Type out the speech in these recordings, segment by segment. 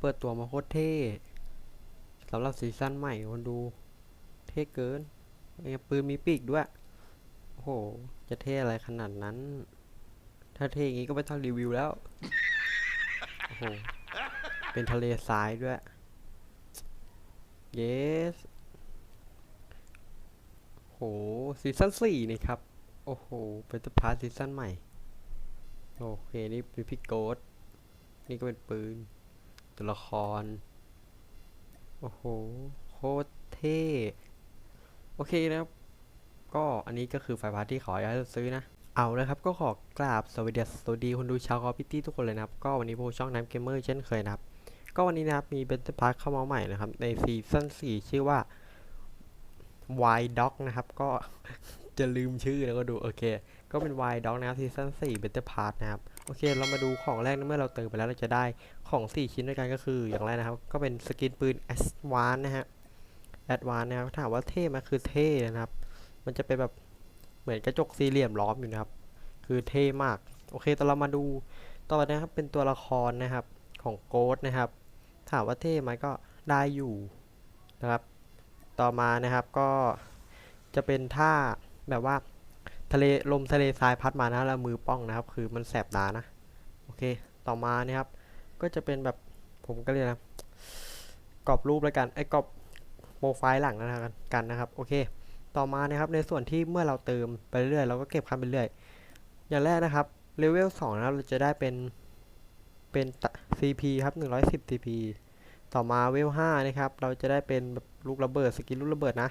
เปิดตัวมาโคตรเท่สำหรับซีซั่นใหม่คนดู เท่เกินเนี่ยปืนมีปีกด้วย โอ้โห จะเท่อะไรขนาดนั้น ถ้าเท่อย่างงี้ก็ไม่ต้องรีวิวแล้ว โอ้โห เป็นทะเลทรายด้วย yes โหซีซั่นสี่นี่ครับ โอ้โห เป็นตัวพาร์ทซีซั่นใหม่ โอเค นี่เป็นพี่โกดนี่ก็เป็นปืน ตัวละคร โอ้โห โคตรเท่ โอเคนะครับ ก็อันนี้ก็คือไฟพาร์ทที่ขออยากให้ซื้อนะ เอาเลยครับ ก็ขอกราบสวัสดีสวัสดีคนดูชาวคอพิตี้ทุกคนเลยนะครับ ก็วันนี้พวกช่องน้ำเกมเมอร์เช่นเคยนะครับ ก็วันนี้นะครับมีเบนเตอร์พาร์ทเข้ามาใหม่นะครับ ในซีซั่น4ชื่อว่า Wild Dog นะครับ ก็จะลืมชื่อแล้วก็ดู โอเค ก็เป็น Wild Dog นะครับซีซั่น4 Better Part นะครับ โอเค เรามาดูของแรกนะเมื่อเราเติมไปแล้วเราจะได้ของ 4 ชิ้นด้วยกันก็คืออย่างแรกนะครับ ก็เป็นสกินปืน Advance นะฮะ Advance นะครับถามว่าเท่ไหมคือเท่นะครับ มันจะเป็นแบบเหมือนกระจกสี่เหลี่ยมล้อมอยู่นะครับ คือเท่มาก โอเคต่อเรามาดูต่อไปนะครับเป็นตัวละครนะครับของโกดนะครับ ถามว่าเท่ไหมก็ได้อยู่นะครับ ต่อมานะครับก็จะเป็นท่าแบบว่า ทะเลลมทะเลทรายพัดมานะแล้วมือป้องนะครับ คือมันแสบตานะ โอเค ต่อมานะครับ ก็จะเป็นแบบผมก็เรียกนะกรอบรูปแล้วกันไอ้กรอบโปรไฟล์หลังนะครับกันนะครับ โอเค ต่อมานะครับในส่วนที่เมื่อเราเติมไปเรื่อยเราก็เก็บคันไปเรื่อยอย่างแรกนะครับเลเวล2นะครับเราจะได้เป็นเป็น CP ครับ110 CP ต่อมาเวล5นะครับ เราจะได้เป็นแบบลูกระเบิดสกินลูกระเบิดนะ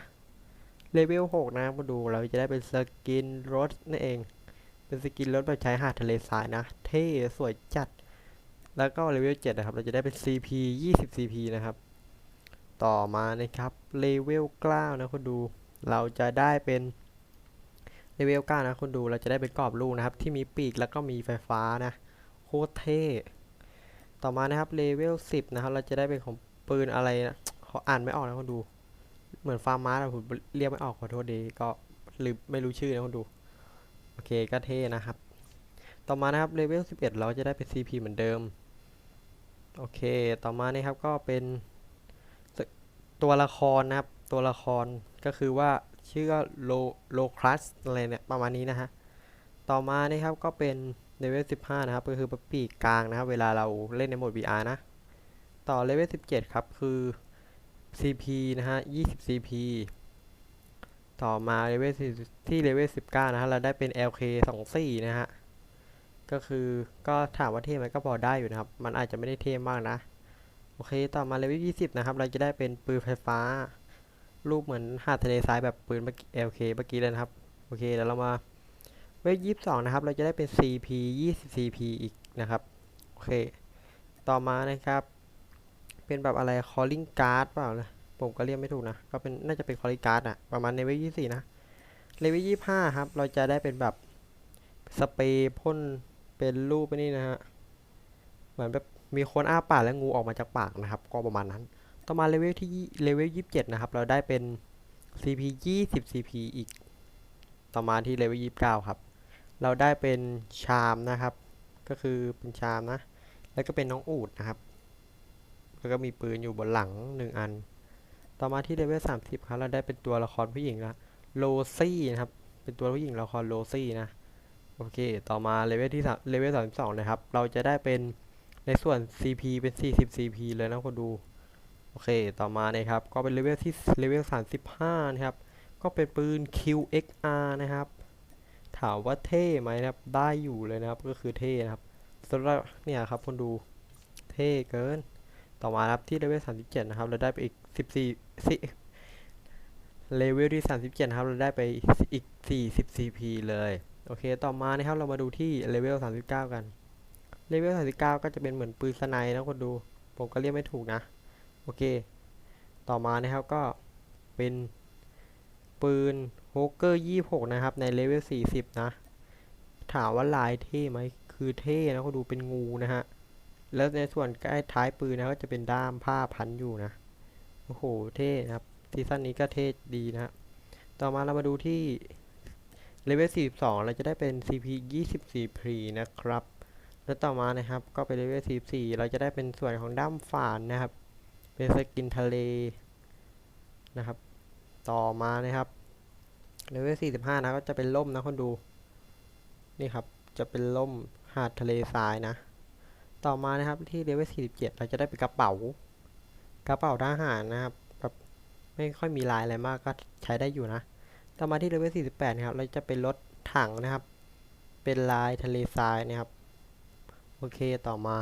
เลเวล6นะครับมาดูเราจะได้เป็นสกินรถนั่นเอง เป็นสกินรถแบบใช้หาดทะเลทรายนะ เท่สวยจัด แล้วก็เลเวล7นะครับ เราจะได้เป็น CP 20 CP นะครับ ต่อมานะครับเลเวล9นะคุณดู เราจะได้เป็นเลเวล9นะคุณดูเราจะได้เป็นกรอบลูกนะครับ ที่มีปีกแล้วก็มีไฟฟ้านะโคตรเท่ต่อมานะครับเลเวล10นะครับเราจะได้เป็นของปืนอะไรนะเขาอ่านไม่ออกนะคุณดู เหมือนฟาร์มมาร์ผมเรียกไม่ออกขอโทษดีก็ลืมไม่รู้ชื่อนะคุณดู โอเคก็เท่นะครับ ต่อมานะครับเลเวล11 เราจะได้เป็น CP เหมือนเดิม โอเค ต่อมานะครับก็เป็นตัวละครนะครับ ตัวละครก็คือว่าชื่อว่าโลโลคลัสอะไรเนี่ยประมาณนี้นะฮะ ต่อมานะครับก็เป็นเลเวล15 นะครับ ก็คือปีกกลางนะครับ เวลาเราเล่นในโหมด VR นะ ต่อเลเวล17 ครับ คือ CP นะฮะ20 CP ต่อมาเลเวลที่เลเวล19 นะฮะ เราได้เป็น LK 24 นะฮะ ก็คือก็ถามว่าเท่ไหมก็พอได้อยู่นะครับ มันอาจจะไม่ได้เทมากนะ โอเค ต่อมาเลเวล20 นะครับ เราจะได้เป็นปืนไฟฟ้า รูปเหมือนหาดทะเลทรายแบบปืน LK เมื่อกี้เลยนะครับ โอเคแล้วเรามาเวล22นะครับ เราจะได้เป็น CP 20 CP อีกนะครับ โอเค ต่อมานะครับ เป็นแบบอะไร calling card เปล่านะผมก็เรียกไม่ถูกนะ ก็เป็นน่าจะเป็น calling card อะประมาณเลเวล24นะเลเวล25ครับ เราจะได้เป็นแบบสเปรย์พ่นเป็นรูปไปนี่นะฮะ เหมือนแบบมีคนอ้าปากแล้วงูออกมาจากปากนะครับ ก็ประมาณนั้น ต่อมาเลเวลที่เลเวล27นะครับ เราได้เป็น CP 20 CP อีก ต่อมาที่เลเวล29ครับ เราได้เป็นชามนะครับ ก็คือเป็นชามนะ แล้วก็เป็นน้องอูดนะครับ แล้วก็มีปืนอยู่บนหลังหนึ่งอัน ต่อมาที่เลเวล30ครับเราได้เป็นตัวละครผู้หญิงละโรซี่นะครับ เป็นตัวผู้หญิงละครโรซี่นะ โอเค ต่อมาเลเวลที่เลเวล32นะครับ เราจะได้เป็นในส่วน CP เป็น 40 CP เลยนะคนดู โอเค ต่อมานะครับ ก็เป็นเลเวลที่เลเวล35 นะครับ ก็เป็นปืน QXR นะครับ ถามว่าเท่ไหมนะครับ ได้อยู่เลยนะครับ ก็คือเท่นะครับสำหรับเนี่ยครับคนดู เท่เกิน ต่อมาครับที่เลเวล37 นะครับ เราได้ไปอีก 14สิเลเวลที่ 37นะครับ เราได้ไปอีก 40 CP เลย โอเค ต่อมานะครับ เรามาดูที่เลเวล39 กัน เลเวล39 ก็จะเป็นเหมือนปืนสไนนะคนดู ผมก็เรียกไม่ถูกนะ โอเค ต่อมานะครับก็เป็นปืนโฮเกอร์ 26 นะครับ ในเลเวล40 นะ ถามว่าลายเท่ไหม คือเท่นะคนดูเป็นงูนะฮะ แล้วในส่วนใกล้ท้ายปืนนะก็จะเป็นด้ามผ้าพันอยู่นะ โอ้โห เท่นะครับซีซั่นนี้ก็เท่ดีนะต่อมาเรามาดูที่เลเวล 42 เราจะได้เป็น CP 24พรีนะครับ แล้วต่อมานะครับก็ไปเลเวล 44 เราจะได้เป็นส่วนของด้ามฝานนะครับ เป็นสกินทะเลนะครับ ต่อมานะครับเลเวล 45 นะก็จะเป็นล่มนะคนดู นี่ครับ จะเป็นล่มหาดทะเลทรายนะ ต่อมานะครับที่เลเวล47 เราจะได้เป็นกระเป๋ากระเป๋าทหารนะครับแบบไม่ค่อยมีลายอะไรมากก็ใช้ได้อยู่นะ ต่อมาที่เลเวล48นะครับ เราจะเป็นรถถังนะครับ เป็นลายทะเลทรายนะครับ โอเคต่อมา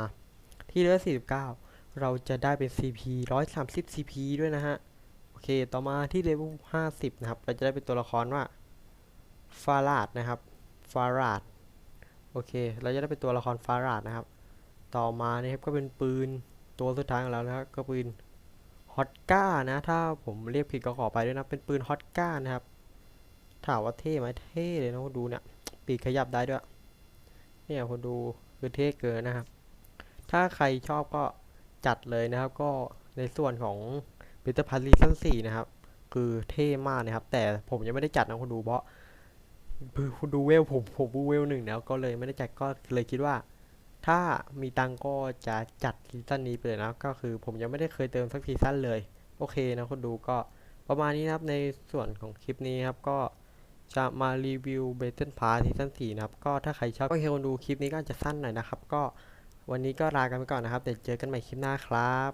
ที่เลเวล49 เราจะได้เป็น CP 130 CP ด้วยนะฮะ โอเค ต่อมาที่เลเวล50 นะครับ เราจะได้เป็นตัวละครว่าฟาราดนะครับฟาราดโอเค เราจะได้เป็นตัวละครฟาราดนะครับ ต่อมานะครับก็เป็นปืนตัวสุดท้ายของเรานะครับก็ปืนฮอตก้านะถ้าผมเรียกผิดก็ขอไปด้วยนะเป็นปืนฮอตก้านะครับถามว่าเท่ไหมเท่เลยนะคนดูเนี่ยปีกขยับได้ด้วยเนี่ยคนดูคือเท่เกินนะครับ ถ้าใครชอบก็จัดเลยนะครับ ก็ในส่วนของเบต้าพัทลีซั่นสี่นะครับ คือเท่มากนะครับ แต่ผมยังไม่ได้จัดนะคุณดูเพราะคือคุณดูเวลผมผมดูเวลหนึ่งแล้วก็เลยไม่ได้จัดก็เลยคิดว่า ถ้ามีตังก็จะจัดซีซั่นนี้ไปเลยนะก็คือผมยังไม่ได้เคยเติมสักซีซั่นเลย โอเคนะคนดูก็ประมาณนี้นะครับในส่วนของคลิปนี้ครับก็จะมารีวิว Battle Pass ซีซั่นสี่นะครับ ก็ถ้าใครชอบก็เคคนดูคลิปนี้ก็จจะสั้นหน่อยนะครับ ก็วันนี้ก็ลากันไปก่อนนะครับ เดี๋ยวเจอกันใหม่คลิปหน้าครับ